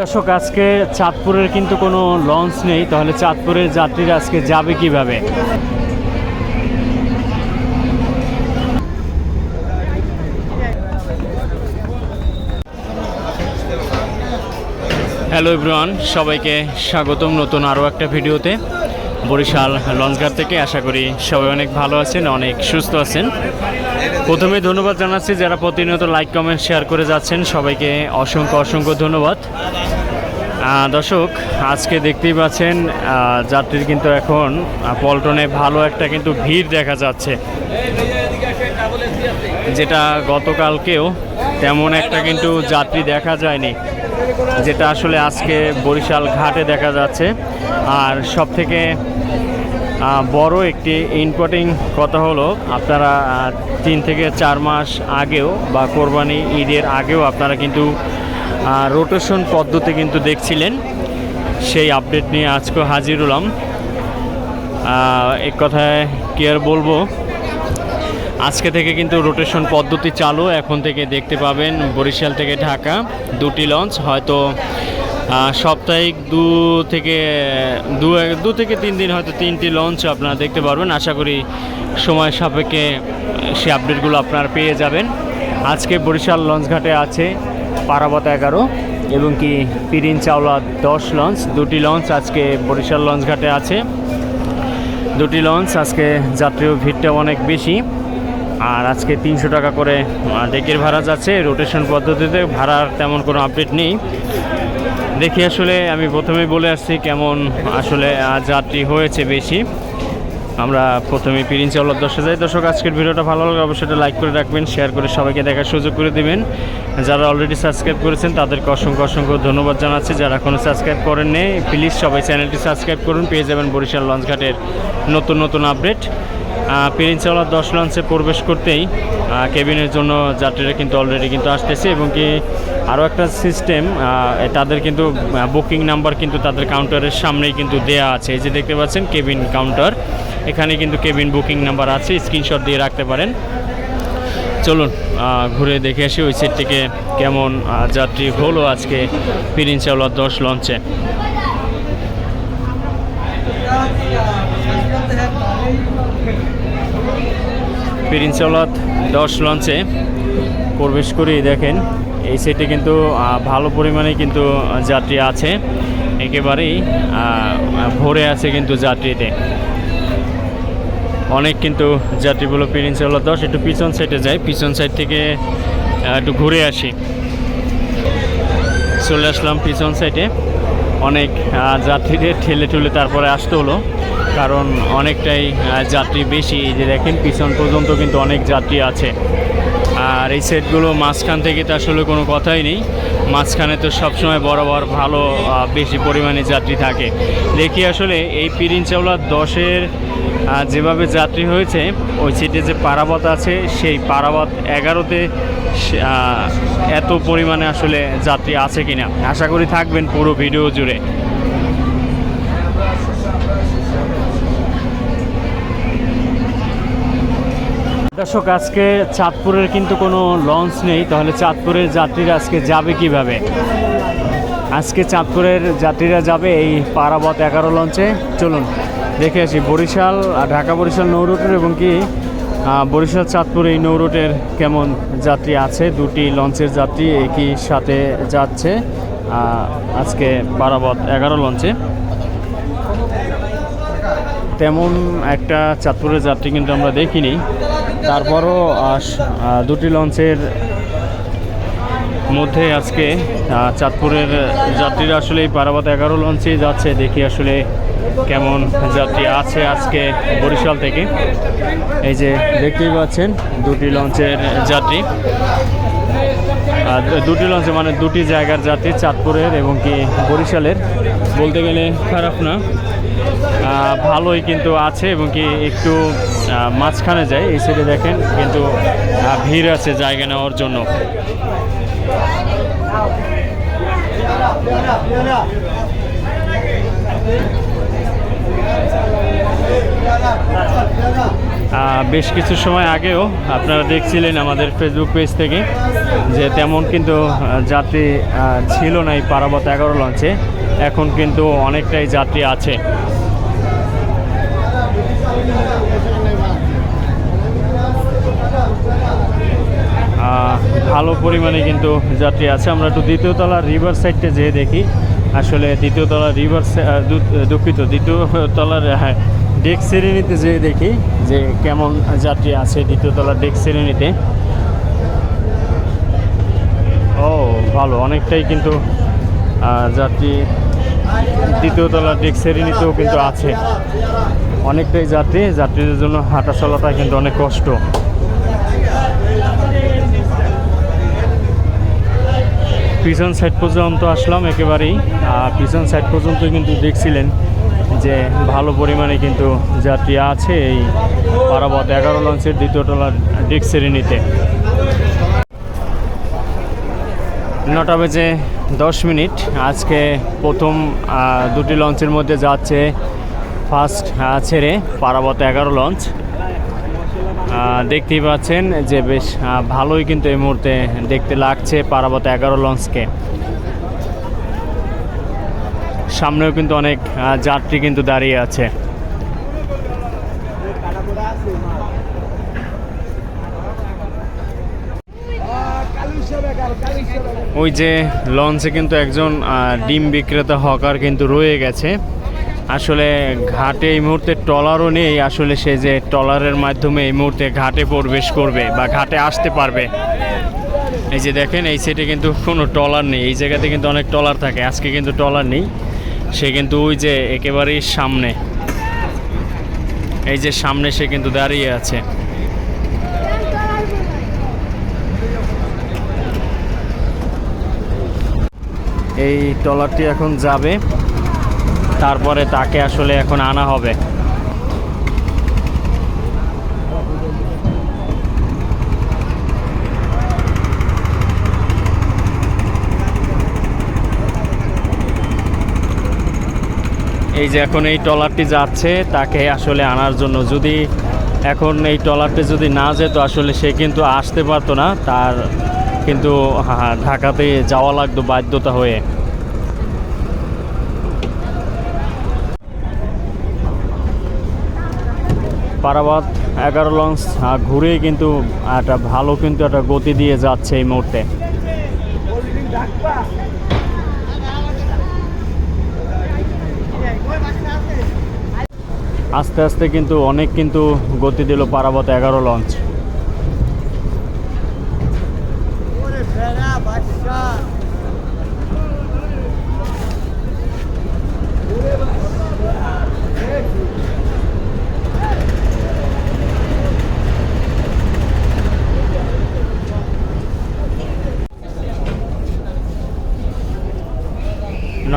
দর্শক, আজকে চাঁদপুরের কিন্তু কোনো লঞ্চ নেই। তাহলে চাঁদপুরের যাত্রীরা আজকে যাবে কীভাবে? হ্যালো ইব্রান সবাইকে স্বাগতম নতুন আরও একটা ভিডিওতে। বরিশাল লঞ্চঘাট থেকে আশা করি সবাই অনেক ভালো আছেন, অনেক সুস্থ আছেন। প্রথমে ধন্যবাদ জানাচ্ছি যারা প্রতিনিয়ত লাইক কমেন্ট শেয়ার করে যাচ্ছেন, সবাইকে অসংখ্য অসংখ্য ধন্যবাদ। দর্শক, আজকে দেখতেই পাচ্ছেন যাত্রীর কিন্তু এখন পল্টনে ভালো একটা কিন্তু ভিড় দেখা যাচ্ছে। যেটা গতকালকেও তেমন একটা কিন্তু যাত্রী দেখা যায়নি, যেটা আসলে আজকে বরিশাল ঘাটে দেখা যাচ্ছে। আর সব থেকে বড় একটি ইম্পর্টিং কথা হলো, আপনারা তিন থেকে চার মাস আগেও বা কোরবানি ঈদের আগেও আপনারা কিন্তু রোটেশন পদ্ধতি কিন্তু দেখছিলেন। সেই আপডেট নিয়ে আজকে হাজির হলাম। এক কথায় কি আর বলব? আজকে থেকে কিন্তু রোটেশন পদ্ধতি চালু। এখন থেকে দেখতে পাবেন বরিশাল থেকে ঢাকা, দুটি লঞ্চ হয়তো সাপ্তাহিক দু থেকে, দু দু থেকে তিন দিন হয়তো তিনটি লঞ্চ আপনারা দেখতে পারবেন। আশা করি সময় সাপেক্ষে সে আপডেটগুলো আপনারা পেয়ে যাবেন। আজকে বরিশাল লঞ্চ ঘাটে আছে পারাবত এগারো এবং কি পিরিন চাওলা দশ লঞ্চ দুটি লঞ্চ আজকে বরিশাল লঞ্চ ঘাটে আছে। দুটি লঞ্চ আজকে যাত্রীয় ভিড়টা অনেক বেশি। আর আজকে তিনশো টাকা করে ডেকের ভাড়া যাচ্ছে। রোটেশন পদ্ধতিতে ভাড়ার তেমন কোনো আপডেট নেই। দেখি আসলে আমি প্রথমেই বলে আসছি কেমন আসলে আহ, যাত্রী হয়েছে বেশি। আমরা প্রথমে পিরিন চাওলার দশে যাই। দর্শক আজকের ভিডিওটা ভালো লাগলে অবশ্যই লাইক করে রাখবেন শেয়ার করে সবাইকে দেখার সুযোগ করে দিবেন। যারা অলরেডি সাবস্ক্রাইব করেছেন তাদেরকে অসংখ্য অসংখ্য ধন্যবাদ জানাচ্ছি। যারা এখনও সাবস্ক্রাইব করেননি প্লিজ সবাই চ্যানেলটি সাবস্ক্রাইব করুন। পেয়ে যাবেন বরিশাল লঞ্চঘাটের নতুন নতুন আপডেট পেরিনচাওয়ালা দশ লঞ্চে প্রবেশ করতেই কেবিনের জন্য যাত্রীরা কিন্তু অলরেডি কিন্তু আসতেছে এবং কি আরও একটা সিস্টেম তাদের কিন্তু বুকিং নাম্বার কিন্তু তাদের কাউন্টারের সামনেই কিন্তু দেয়া আছে। এই যে দেখতে পাচ্ছেন, কেবিন কাউন্টার এখানে কিন্তু কেবিন বুকিং নাম্বার আছে স্ক্রিনশট দিয়ে রাখতে পারেন। চলুন ঘুরে দেখে আসি ওই সেট থেকে কেমন যাত্রী হলো আজকে পিরিনচাওলা দশ লঞ্চে পিরিনচাওলাত দশ লঞ্চে প্রবেশ করি, দেখেন। এই সেটে কিন্তু ভালো পরিমাণে কিন্তু যাত্রী আছে। একেবারেই ভরে আছে কিন্তু যাত্রীতে। অনেক কিন্তু যাত্রীগুলো পেরিনচাওলা দশ, একটু পিছন সাইডে যাই। পিছন সাইড থেকে একটু ঘুরে আসি। চলে আসলাম পিছন সাইডে। অনেক যাত্রীদের ঠেলে ঠুলে তারপরে আসতে হলো। কারণ অনেকটাই যাত্রী বেশি। এই যে দেখেন, পিছন পর্যন্ত কিন্তু অনেক যাত্রী আছে। আর এই সেটগুলো মাঝখান থেকে তো আসলে কোনো কথাই নেই। মাঝখানে তো সবসময় বরাবর ভালো বেশি পরিমাণে যাত্রী থাকে। দেখি আসলে এই পিরিন চাওলা দশের যেভাবে যাত্রী হয়েছে, ওই সিটে যে পারাবত আছে, সেই পারাবত এগারোতে এত পরিমাণে আসলে যাত্রী আছে কিনা। আশা করি থাকবেন পুরো ভিডিও জুড়ে। দর্শক, আজকে চাঁদপুরের কিন্তু কোনো লঞ্চ নেই। তাহলে চাঁদপুরের যাত্রীরা আজকে যাবে কীভাবে? আজকে চাঁদপুরের যাত্রীরা যাবে এই পারাবত এগারো লঞ্চে। চলুন, দেখে আসি। বরিশাল ঢাকা বরিশাল নৌ রুটের এবং কি বরিশাল চাঁদপুর এই নৌ রুটের কেমন যাত্রী আছে? দুটি লঞ্চের যাত্রী একই সাথে যাচ্ছে আজকে পারাবত এগারো লঞ্চে। তেমন একটা চাঁদপুরের যাত্রী কিন্তু আমরা দেখিনি। তারপরও দুটি লঞ্চের মধ্যে আজকে চাঁদপুরের যাত্রীরা আসলে এই পারাবাত এগারো লঞ্চে যাচ্ছে, দেখি আসলে কেমন যাত্রী আছে আজকে বরিশাল থেকে। এই যে দেখতেই পাচ্ছেন, দুটি লঞ্চের যাত্রী। দুটি লঞ্চে মানে দুটি জায়গার যাত্রী, চাঁদপুরের এবং কি বরিশালের। বলতে গেলে খারাপ না। ভালোই কিন্তু আছে এবং কি একটু মাঝখানে যায়, এই সাইডে দেখেন, কিন্তু ভিড় আছে জায়গা নেওয়ার জন্য। বেশ কিছু সময় আগেও আপনারা দেখছিলেন আমাদের ফেসবুক পেজ থেকে যে তেমন কিন্তু যাত্রী ছিল না এই পারাবত এগারো লঞ্চে। এখন কিন্তু অনেকটাই যাত্রী আছে। ভালো পরিমাণে কিন্তু যাত্রী আছে। আমরা একটু দ্বিতীয় তলার রিভার সাইডটা যেয়ে দেখি। আসলে দ্বিতীয় তলার রিভার দুঃখিত দ্বিতীয় তলার ডেক শ্রেণীতে যেয়ে দেখি যে কেমন যাত্রী আছে দ্বিতীয় তলার ডেক শ্রেণীতে। ও, ভালো। অনেকটাই কিন্তু যাত্রী দ্বিতীয় তলার ডেক শ্রেণীতেও কিন্তু আছে। অনেকটাই যাত্রী, যাত্রীদের জন্য হাঁটা চলাটা কিন্তু অনেক কষ্ট। পিছন সাইড পর্যন্ত আসলাম একেবারেই পিছন সাইড পর্যন্ত কিন্তু দেখছিলেন যে ভালো পরিমাণে কিন্তু যাত্রী আছে এই পারাবত এগারো লঞ্চের দ্বিতীয় তলার ডেক শ্রেণীতে। নটা বেজে দশ মিনিট, আজকে প্রথম দুটি লঞ্চের মধ্যে যাচ্ছে ফার্স্ট ছেড়ে পারাবত এগারো লঞ্চ দেখতেই পাচ্ছেন যে বেশ ভালোই কিন্তু এই মুহূর্তে দেখতে লাগছে পারাবত এগারো লঞ্চকে সামনেও কিন্তু অনেক যাত্রী কিন্তু দাঁড়িয়ে আছে। ওই যে লঞ্চে কিন্তু একজন ডিম বিক্রেতা হকার কিন্তু রয়ে গেছে। আসলে ঘাটে এই মুহূর্তে ট্রলারও নেই। আসলে সে যে ট্রলারের মাধ্যমে এই মুহূর্তে ঘাটে প্রবেশ করবে বা ঘাটে আসতে পারবে। এই যে দেখেন, এই সাইডে কিন্তু কোনো ট্রলার নেই। এই জায়গাতে কিন্তু অনেক ট্রলার থাকে। আজকে কিন্তু ট্রলার নেই। সে কিন্তু ওই যে একেবারেই সামনে। এই যে সামনে সে কিন্তু দাঁড়িয়ে আছে। এই ট্রলারটি এখন যাবে। তারপরে তাকে আসলে এখন আনা হবে। এই যে এখন এই ট্রলারটি যাচ্ছে, তাকে আসলে আনার জন্য। যদি এখন এই ট্রলারটি যদি না যেত, আসলে সে কিন্তু আসতে পারতো না। তার কিন্তু ঢাকাতে যাওয়া লাগতো বাধ্যতা হয়ে। পারাবাদ এগারো লঞ্চ ঘুরেই কিন্তু একটা ভালো কিন্তু একটা গতি দিয়ে যাচ্ছে এই মুহূর্তে। আস্তে আস্তে কিন্তু অনেক কিন্তু গতি দিল পারাবত এগারো লঞ্চ।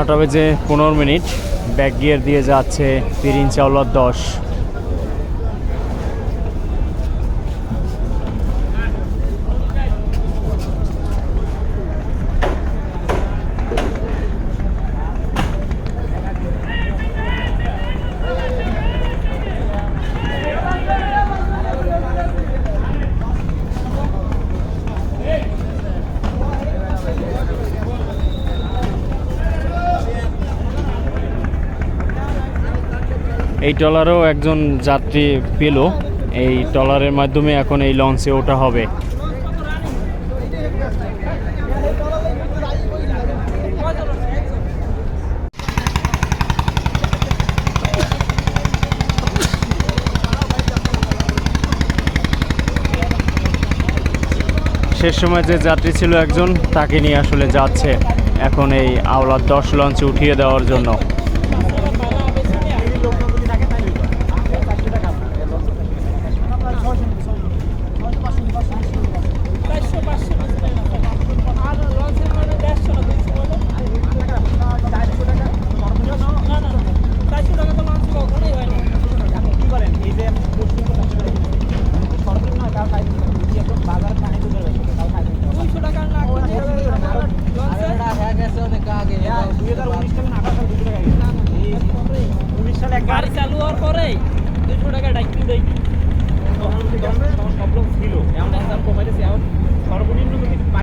নটা বেজে পনেরো মিনিট। ব্যাক গিয়ার দিয়ে যাচ্ছে তিরিন চাওলার দশ। এই ট্রলারেও একজন যাত্রী পেল। এই ট্রলারের মাধ্যমে এখন এই লঞ্চে ওঠা হবে। শেষ সময় যে যাত্রী ছিল একজন, তাকে নিয়ে আসলে যাচ্ছে এখন এই আওলার দশ লঞ্চে উঠিয়ে দেওয়ার জন্য।